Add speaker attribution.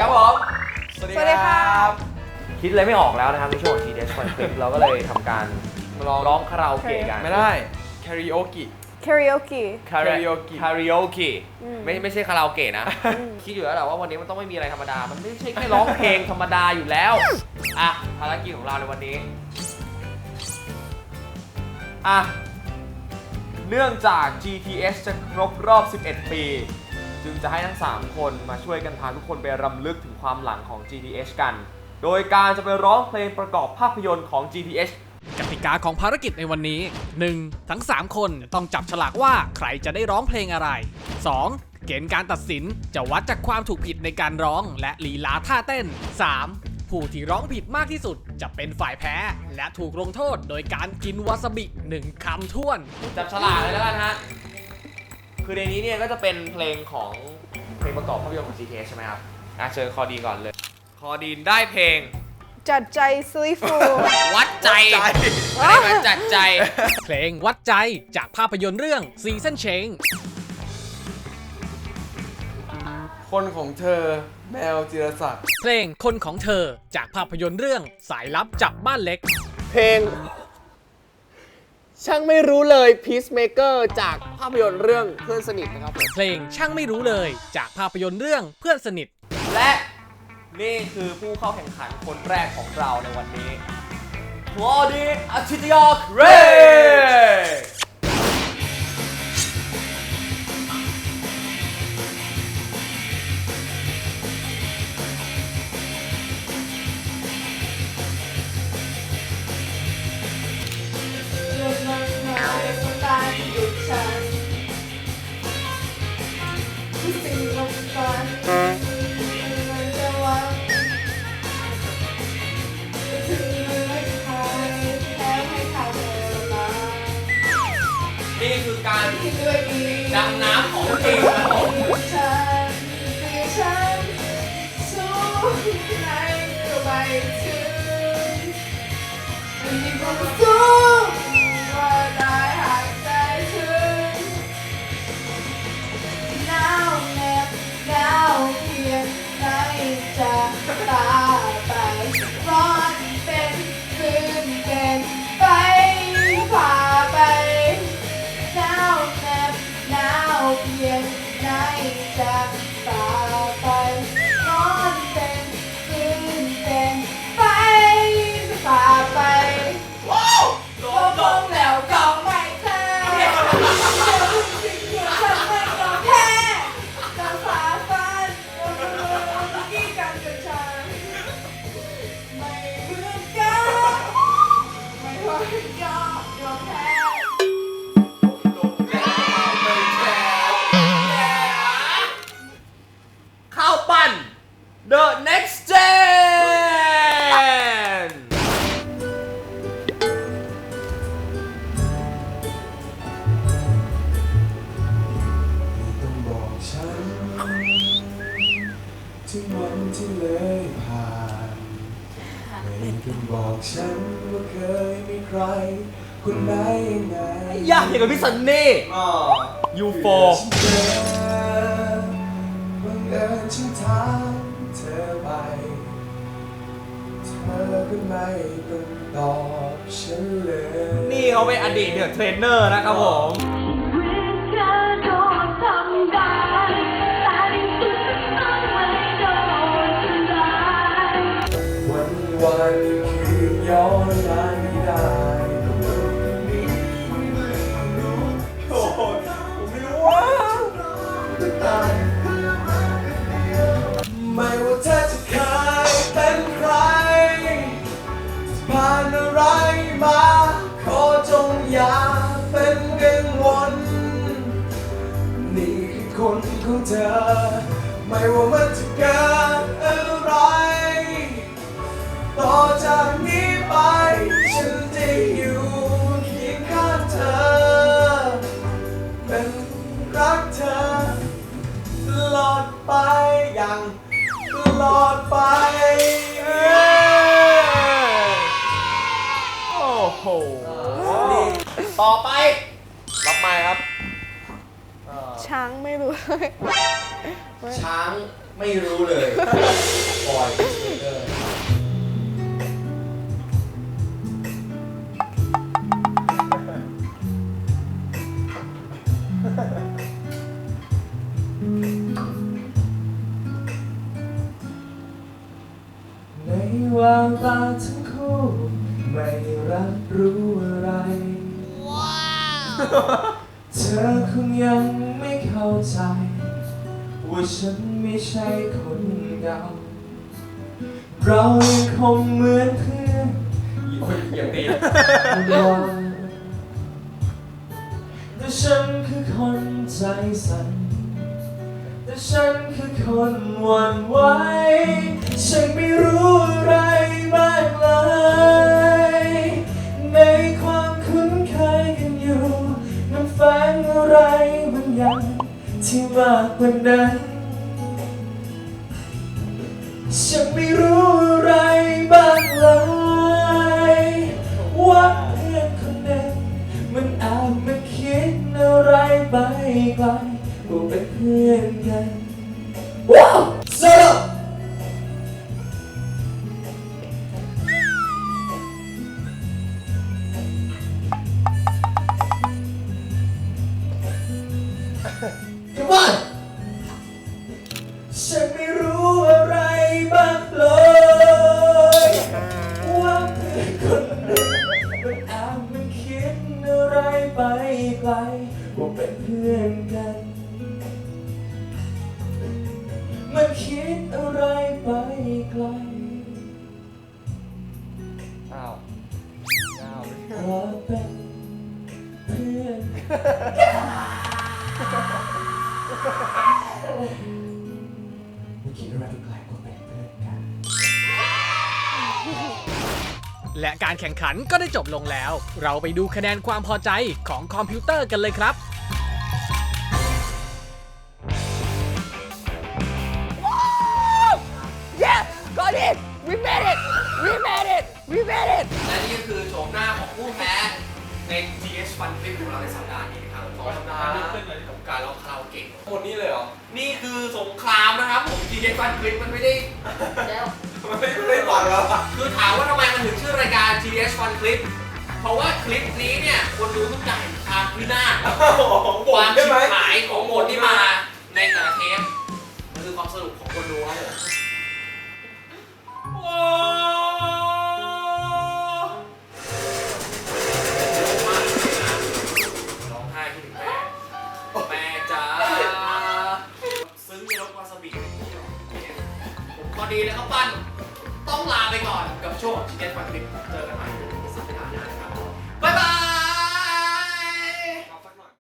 Speaker 1: ครับผม
Speaker 2: สวัสดีค่ะ
Speaker 1: คิดอะไรไม่ออกแล้วนะครับในช่วง GDS Fun Clip เราก็เลยทำการ
Speaker 2: มาลอง
Speaker 1: ร้องคาราโอเกะกัน
Speaker 2: ไม่ได้คาริโอเกะ
Speaker 3: karaoke
Speaker 1: คารา
Speaker 2: Karaoke
Speaker 1: คาริโอเกะ
Speaker 3: อืม
Speaker 1: ไม่ไม่ใช่คาราโอเกะนะ คิดอยู่แล้วแหละว่าวันนี้มันต้องไม่มีอะไรธรรมดา มันไม่ใช่แค่ร้องเพลงธรรมดาอยู่แล้ว อะ ภารกิจของเราในวันนี้ อะ เนื่องจาก GTS จะครบรอบ 11 ปี จึงจะให้ทั้ง 3 คนมาช่วยกันพาทุกคนไปรำลึกถึงความหลังของ GTS กัน โดยการจะไปร้องเพลงประกอบภาพยนตร์ของ GTS
Speaker 4: กติกาของภารกิจในวันนี้ 1. ทั้ง 3 คนต้องจับฉลากว่าใครจะได้ร้องเพลงอะไร 2. เกณฑ์การตัดสินจะวัดจากความถูกผิดในการร้องและลีลาท่าเต้น 3. ผู้ที่ร้องผิดมากที่สุดจะเป็นฝ่ายแพ้ และถูกลงโทษโดยการกินวาซาบิหนึ่งคำท้วน
Speaker 1: จับฉลากเลยแล้วกันฮะ คือในนี้เนี่ยก็จะเป็นเพลงของเพลงประกอบภาพยนตร์ของ GTS ใช่ไหมครับอะเชิญคอดีนก่อนเลย คอดีนได้เพลง
Speaker 3: จัดใจ silly fool
Speaker 1: วัดใจ
Speaker 2: วัดใจ
Speaker 1: ได้มาจัดใจ
Speaker 4: เพลงวัดใจจากภาพยนตร์เรื่อง Season Change
Speaker 2: คนของเธอแมวจิรศักดิ์
Speaker 4: เพลงคนของเธอจากภาพยนตร์เรื่องสายลับจับบ้านเล็ก
Speaker 5: เพลง ช่างไม่รู้เลย Peacemaker จากภาพยนตร์เรื่องเพื่อนสนิทนะครับผม
Speaker 4: เพลงช่างไม่รู้เลยจากภาพยนตร์เรื่องเพื่อนสนิท
Speaker 1: และนี่คือผู้เข้าแข่งขันคนแรกของเราในวันนี้คลอดีนอาทิตยาเร ดำน้ำของจริงครับผมข้
Speaker 6: ม่ต้องบอกฉันว่าเคยมีใครคนไหนยังไง
Speaker 1: ยากอย่างกับพี่ซันนี่
Speaker 6: อ๋อ
Speaker 1: ยูโฟ
Speaker 6: ฉันเจอบังเอิญฉันถามเธอไป เธอก็ไม่ต้องตอบฉันเลย
Speaker 1: นี่เขาเป็นอดีตเดอะเทรนเนอร์นะครับผม
Speaker 6: คืนย้อนมาไม่ได้โอ้โหผมไม่รู้ว่าไม่ว่าเธอจะเคยเป็นใครจะผ่านอะไรมา ขอจงอย่าเป็นกังวลนี่คือคนของเธอ ไม่ว่ามันจะเกิดอะไร ต่อจาก ไป ฉันจะอยู่เคียงข้างเธอ เป็นรักเธอ ตลอดไปอย่างตลอดไป
Speaker 1: โอ้โห ต่อไป
Speaker 2: รับไม้ครับ
Speaker 3: ชช้างไม่รู้
Speaker 1: ช้างไม่รู้เลยบอย รับรู้อะไรเธอคงยังไม่เข้าใจ ว่าฉันไม่ใช่คนเก่าเรายังคงเหมือนเพื่อนอย่างนี้แต่ฉันคือคนใจสั่นแต่ฉันคือคนหวั่นไหวฉันไม่รู้อะไร อะไรบางอย่างที่มากกว่านั้น ฉันไม่รู้อะไรบ้างเลยว่าเพื่อนคนนั้นมันอาจมาคิดอะไรไปไกลว่าเป็นเพื่อนกันว้าว ไรไปไกลว่าเป็นเพื่อนกัน มันคิดอะไรไปไกล
Speaker 6: อ้าวอ้าว
Speaker 1: ว่าเป็นเพื่อนมันคิดอะไรไปไกล
Speaker 4: และการแข่งขันก็ได้จบลงแล้ว เราไปดูคะแนนความพอใจของคอมพิวเตอร์กันเลยครับ
Speaker 5: Yes got it we made it we made it we made it
Speaker 2: และนี่ก็คือโฉมหน้าของผู้แพ้ใน GS Fun Clip ของเราในสัปดาห์นี้นะครับของสัปดาห์นี้กับการร้องคาราโอเกะ
Speaker 6: หมดนี้เลยเหรอ
Speaker 2: นี่คือสงครามนะครับผม GS Fun Clip มันไม่ได้ การ GS Fun Clip เพราะว่าคลิปนี้เนี่ยคนดูต้องจ่ายทางพินาศ
Speaker 6: ของผ
Speaker 2: ค
Speaker 6: ม
Speaker 2: วาม
Speaker 6: ใช่
Speaker 2: ชิ
Speaker 6: ไหม
Speaker 2: บหายของหมดที่มาในแต่ละเทปมันคือความสรุปของคนดูครับผมโอ้มากเลยนะร้องไห้คิดถึงแม่แม่จ๋าซึ้งในรสวาซาบิผมพอดีเลยครับปั้นต้องลาไปก่อนกับช่วงชิคเก้นฟันคลิปเจอกันใหม่